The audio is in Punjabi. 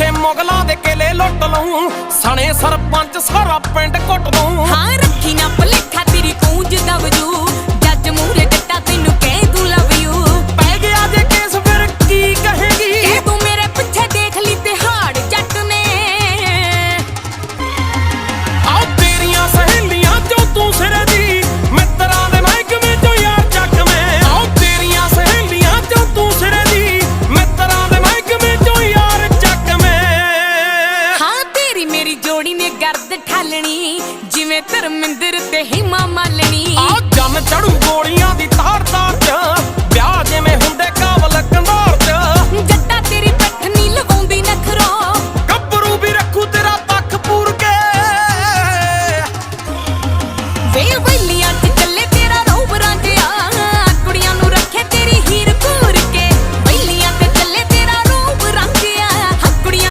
ਪਿੱਛੇ ਮੁਗਲਾਂ ਦੇ ਕਿਲੇ ਲੁੱਟ ਲਊ। ਸਣੇ ਸਰਪੰਚ ਸਾਰਾ ਪਿੰਡ ਘੁੱਟ ਦਊ। ਹਾਂ ਮੇਰੀ ਜੋੜੀ ਨੇ ਗਰਦ ਠਾਲਣੀ ਜਿਵੇਂ ਧਰਮਿੰਦਰ ਤੇ ਹਿਮਾ ਮਾਲਣੀ। ਆ ਜੰਮ ਚੜੂ ਗੋਲੀਆਂ ਦੀ ਤਾਰ ਤਾਰ ਚ ਵਿਆਹ ਜਿਵੇਂ ਹੁੰਦੇ ਕਾਵਲ ਕੰਦਾਰ ਚ। ਜੱਟਾ ਤੇਰੀ ਪੱਠ ਨਹੀਂ ਲਵਾਉਂਦੀ ਨਖਰੋ। ਗੱਭਰੂ ਵੀ ਰੱਖੂ ਤੇਰਾ ਤੱਕ ਪੂਰ ਕੇ। ਵੇ ਬਲੀਆਂ